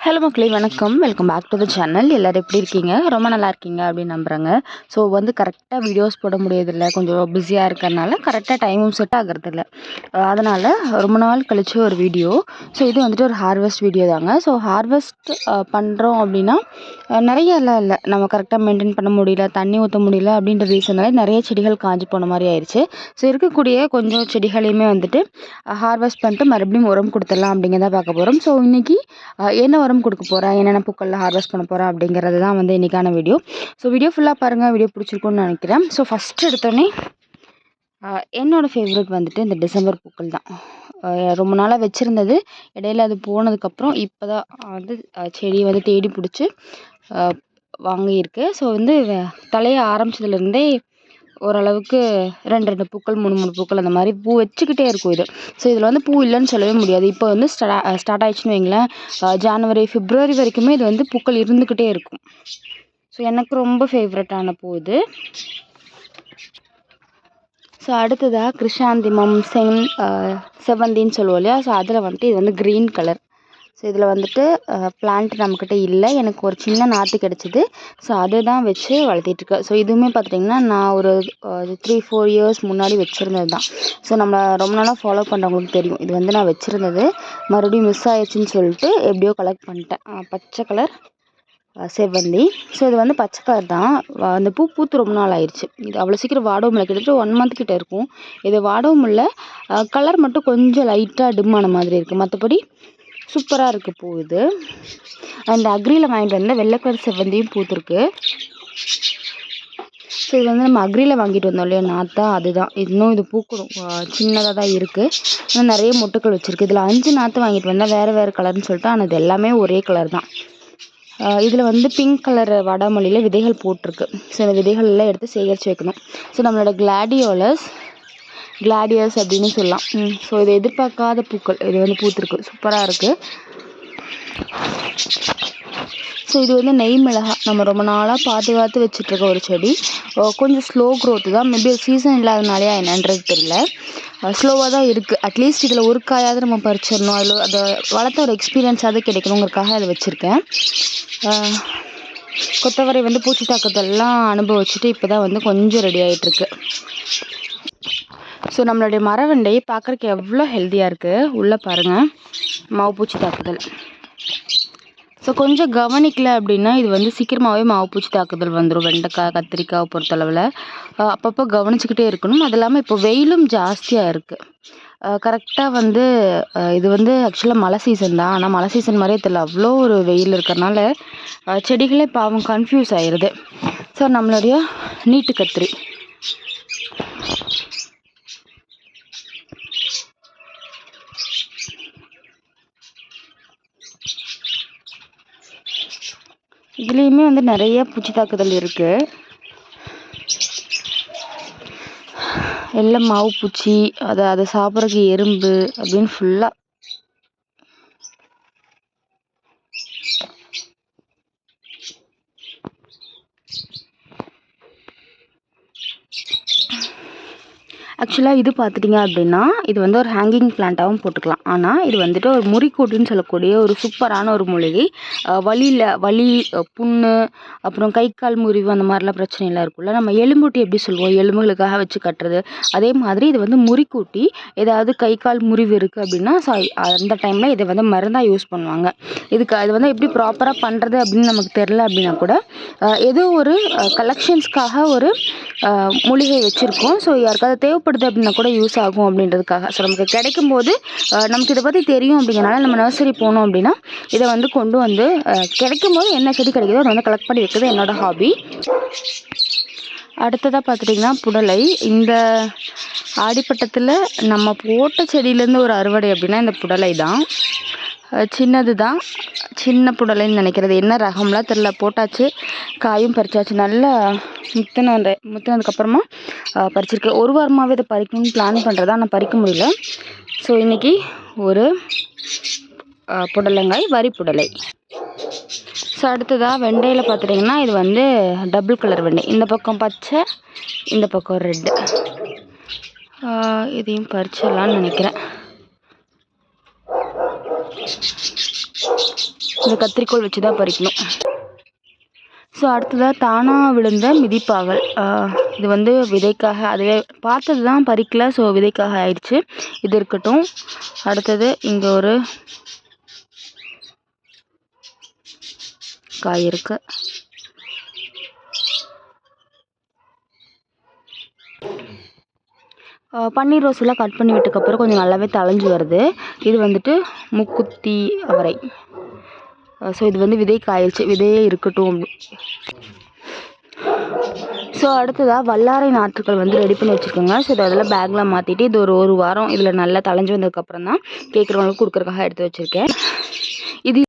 Hello மக்களே வணக்கம். Welcome back to the channel எல்லோரும் எப்படி இருக்கீங்க? ரொம்ப நல்லா இருக்கீங்க அப்படின்னு நம்புகிறாங்க ஸோ வந்து கரெக்டாக வீடியோஸ் போட முடியறதில்ல. கொஞ்சம் பிஸியாக இருக்கிறனால கரெக்டாக டைமும் செட் ஆகிறதில்ல. அதனால் ரொம்ப நாள் கழித்து ஒரு வீடியோ ஸோ இது வந்துட்டு ஒரு ஹார்வெஸ்ட் வீடியோ தாங்க. ஸோ ஹார்வெஸ்ட் பண்ணுறோம் அப்படின்னா நிறைய எல்லாம் இல்லை. நம்ம கரெக்டாக மெயின்டைன் பண்ண முடியல தண்ணி ஊற்ற முடியல அப்படின்ற ரீசனால நிறைய செடிகள் காஞ்சு போன மாதிரி ஆயிடுச்சு ஸோ இருக்கக்கூடிய கொஞ்சம் செடிகளையுமே வந்துட்டு ஹார்வெஸ்ட் பண்ணிட்டு மறுபடியும் உரம் கொடுத்துடலாம் அப்படிங்கிறத பார்க்க போகிறோம் ஸோ இன்றைக்கி என்ன உரம் கொடுக்க போகிறேன் என்னென்ன பூக்களில் ஹார்வெஸ்ட் பண்ண போகிறேன் அப்படிங்கிறது தான் வந்து இன்றைக்கான வீடியோ ஸோ வீடியோ ஃபுல்லாக பாருங்கள் வீடியோ பிடிச்சிருக்கும்னு நினைக்கிறேன். ஸோ ஃபஸ்ட்டு எடுத்தோடனே என்னோடய ஃபேவரட் வந்துட்டு இந்த டிசம்பர் பூக்கள் தான். ரொம்ப நாளாக வச்சுருந்தது. இடையில அது போனதுக்கப்புறம் இப்போ தான் வந்து செடியை செடி வந்து தேடி பிடிச்சி வாங்கியிருக்கு. ஸோ வந்து தலையை தலைய ஆரம்பிச்சதுலேருந்தே ஓரளவுக்கு ரெண்டு ரெண்டு பூக்கள் மூணு மூணு பூக்கள் அந்த மாதிரி பூ வச்சுக்கிட்டே இருக்கும் இது. ஸோ இதில் வந்து பூ இல்லைன்னு சொல்லவே முடியாது. இப்போ வந்து ஸ்டா ஸ்டார்ட் ஆயிடுச்சுன்னு வைங்களேன். ஜான்வரி பிப்ரவரி வரைக்குமே இது வந்து பூக்கள் இருந்துக்கிட்டே இருக்கும். ஸோ எனக்கு ரொம்ப ஃபேவரட்டான பூ இது. ஸோ அடுத்ததாக கிருஷாந்திமம் செங் செவந்தின்னு சொல்லுவோம் இல்லையா? ஸோ அதில் வந்துட்டு இது வந்து க்ரீன் கலர் ஸோ இதில் வந்துட்டு பிளான்ட் நம்மக்கிட்ட இல்லை. எனக்கு ஒரு சின்ன நாற்று கிடச்சிது. ஸோ அதை தான் வச்சு வளர்த்திட்ருக்கேன் ஸோ இதுவுமே பார்த்துட்டிங்கன்னா நான் ஒரு த்ரீ ஃபோர் இயர்ஸ் முன்னாடி வச்சுருந்தது தான். ஸோ நம்ம ரொம்ப நாளாக ஃபாலோ பண்ணுறவங்களுக்கு தெரியும். இது வந்து நான் வச்சுருந்தது. மறுபடியும் மிஸ் ஆயிடுச்சுன்னு சொல்லிட்டு எப்படியோ கலெக்ட் பண்ணிட்டேன். பச்சை கலர் செவ்வந்தி. ஸோ இது வந்து பச்சை கலர் தான். அந்த பூ பூத்து ரொம்ப நாள் ஆயிடுச்சு இது அவ்வளோ சீக்கிரம் வாடவும் இல்லை. கிட்டத்தட்ட ஒன் மந்த் கிட்ட இருக்கும். இது வாடவும் இல்லை. கலர் மட்டும் கொஞ்சம் லைட்டாக டிம் ஆன மாதிரி இருக்குது மற்றபடி சூப்பராக இருக்குது பூ இது அந்த அக்ரியில் வாங்கிட்டு வந்த வெள்ளை கலர் செவ்வந்தியும் பூத்துருக்கு. ஸோ இது வந்து நம்ம அக்ரியில் வாங்கிட்டு வந்தோம் இல்லையா? நாத்தா அதுதான். இன்னும் இது பூக்கணும். சின்னதாக தான் இருக்குது ஆனால் நிறைய மொட்டுக்கள் வச்சுருக்கு. இதில் அஞ்சு நாற்று வாங்கிட்டு வந்தால் வேறு வேறு கலர்னு சொல்லிட்டு ஆனால் இது எல்லாமே ஒரே கலர் தான். இதில் வந்து பிங்க் கலர் வடமொழியில் விதைகள் போட்டிருக்கு. ஸோ இந்த விதைகள் எல்லாம் எடுத்து சேகரித்து வைக்கணும். ஸோ நம்மளோட கிளாடியோலஸ் கிளாடியஸ் அப்படின்னு சொல்லலாம். ஸோ இது எதிர்பார்க்காத பூக்கள். இது வந்து பூத்திருக்கு. சூப்பராக இருக்குது ஸோ இது வந்து நெய் மிளகா. நம்ம ரொம்ப நாளாக பாதுகாத்து வச்சுட்ருக்க ஒரு செடி. கொஞ்சம் ஸ்லோ க்ரோத்து தான். மேபி சீசன் இல்லாதனாலையா என்னன்றது தெரியல. ஸ்லோவாக தான் இருக்குது அட்லீஸ்ட் இதில் ஒரு காயாவது நம்ம பறிச்சிடணும். அதில் அதை வளர்த்த ஒரு எக்ஸ்பீரியன்ஸாவது கிடைக்கணுங்கிறதுக்காக அதை வச்சுருக்கேன். கொத்தவரை வந்து பூச்சி தாக்கத்தெல்லாம் அனுபவிச்சுட்டு இப்போ தான் வந்து கொஞ்சம் ரெடி ஆகிட்டுருக்கு ஸோ நம்மளுடைய மரவண்டை பார்க்குறக்கு எவ்வளோ ஹெல்த்தியாக இருக்குது உள்ளே பாருங்கள் மாவு பூச்சி தாக்குதல். ஸோ கொஞ்சம் கவனிக்கல அப்படின்னா இது வந்து சீக்கிரமாகவே மாவு பூச்சி தாக்குதல் வந்துடும் வெண்டைக்காய் கத்திரிக்காய் பொறுத்தளவில். அப்பப்போ கவனிச்சுக்கிட்டே இருக்கணும். அது இல்லாமல் இப்போ வெயிலும் ஜாஸ்தியாக இருக்குது கரெக்டாக வந்து இது வந்து ஆக்சுவலாக மழை சீசன் தான். ஆனால் மழை சீசன் மாதிரியே தெரியல. அவ்வளோ ஒரு வெயில் இருக்கிறனால செடிகளே பாவம் கன்ஃபியூஸ் ஆயிடுது ஸோ நம்மளுடைய நீட்டு கத்திரி. இதுலேயுமே வந்து நிறைய பூச்சி தாக்குதல் இருக்குது எல்லாம் மாவு பூச்சி அதை அதை சாப்பிட்றதுக்கு எறும்பு அப்படின்னு ஃபுல்லாக ஆக்சுவலாக இது பார்த்துட்டிங்க அப்படின்னா இது வந்து ஒரு ஹேங்கிங் பிளான்ட்டாகவும் போட்டுக்கலாம். ஆனால் இது வந்துட்டு ஒரு முறிக்கூட்டுன்னு சொல்லக்கூடிய ஒரு சூப்பரான ஒரு மூலிகை. வலியில் வலி புண்ணு அப்புறம் கை கால் முறிவு அந்த மாதிரிலாம் பிரச்சனைலாம் இருக்கும்ல. நம்ம எலும்பூட்டி எப்படி சொல்லுவோம்? எலும்புகளுக்காக வச்சு கட்டுறது. அதே மாதிரி இது வந்து முறிக்கூட்டி ஏதாவது கை கால் முறிவு இருக்குது அப்படின்னா ஸோ அந்த டைமில் இதை வந்து மருந்தாக யூஸ் பண்ணுவாங்க. இதுக்கு அது வந்து எப்படி ப்ராப்பராக பண்ணுறது அப்படின்னு நமக்கு தெரில அப்படின்னா கூட ஏதோ ஒரு கலெக்ஷன்ஸ்க்காக ஒரு மூலிகை வச்சுருக்கோம். ஸோ யாருக்காவது தேவைப்படுது அப்படின்னா கூட யூஸ் ஆகும் அப்படின்றதுக்காக. ஸோ நமக்கு கிடைக்கும் போது நமக்கு இதை பற்றி தெரியும் அப்படிங்கிறனால நம்ம நர்சரி போனோம் அப்படின்னா இதை வந்து கொண்டு வந்து கிடைக்கும் போது என்ன செடி கிடைக்குதோ அதை வந்து கலெக்ட் பண்ணி வைக்கிறது என்னோடய ஹாபி அடுத்ததாக பார்த்துட்டிங்கன்னா புடலை. இந்த ஆடிப்பட்டத்தில் நம்ம போட்ட செடியிலேருந்து ஒரு அறுவடை அப்படின்னா இந்த புடலை தான் சின்னது தான் சின்ன புடலைன்னு நினைக்கிறது. என்ன ரகம்லாம் தெரில போட்டாச்சு. காயும் பறிச்சாச்சு. நல்லா முத்தின முத்தினதுக்கப்புறமா பறிச்சிருக்கேன் ஒரு வாரமாகவே இதை பறிக்கணும்னு பிளான் பண்ணுறதா ஆனால் பறிக்க முடியல. ஸோ இன்றைக்கி ஒரு புடலங்காய் வரி புடலை. ஸோ அடுத்ததாக வெண்டையில் பார்த்துட்டிங்கன்னா இது வந்து டபுள் கலர் வெண்டை. இந்த பக்கம் பச்சை இந்த பக்கம் ரெட்டு இதையும் பறிச்சிடலான்னு நினைக்கிறேன். இந்த கத்திரிக்கோல் வச்சு தான் பறிக்கணும். ஸோ அடுத்ததாக தானாக விழுந்த மிதிப்பாகல். இது வந்து விதைக்காக அதுவே பார்த்தது தான் பறிக்கல ஸோ விதைக்காக ஆயிடுச்சு. இது இருக்கட்டும். அடுத்தது இங்கே ஒரு காய் இருக்கு. பன்னீர் ரோஸ்லாம் கட் பண்ணி விட்டதுக்கப்புறம் கொஞ்சம் நல்லாவே தழைஞ்சு வருது. இது வந்துட்டு முக்குத்தி அவரை. ஸோ இது வந்து விதை காயிடுச்சு விதையே இருக்கட்டும். ஸோ அடுத்ததாக வல்லாரை நாற்றுக்கள் வந்து ரெடி பண்ணி வச்சுருக்கோங்க. ஸோ இதை அதெல்லாம் பேக்கில் மாற்றிட்டு இது ஒரு ஒரு வாரம் இதில் நல்லா தலைஞ்சு வந்ததுக்கப்புறம் தான் கேட்குறவங்களுக்கு கொடுக்குறக்காக எடுத்து வச்சுருக்கேன். இது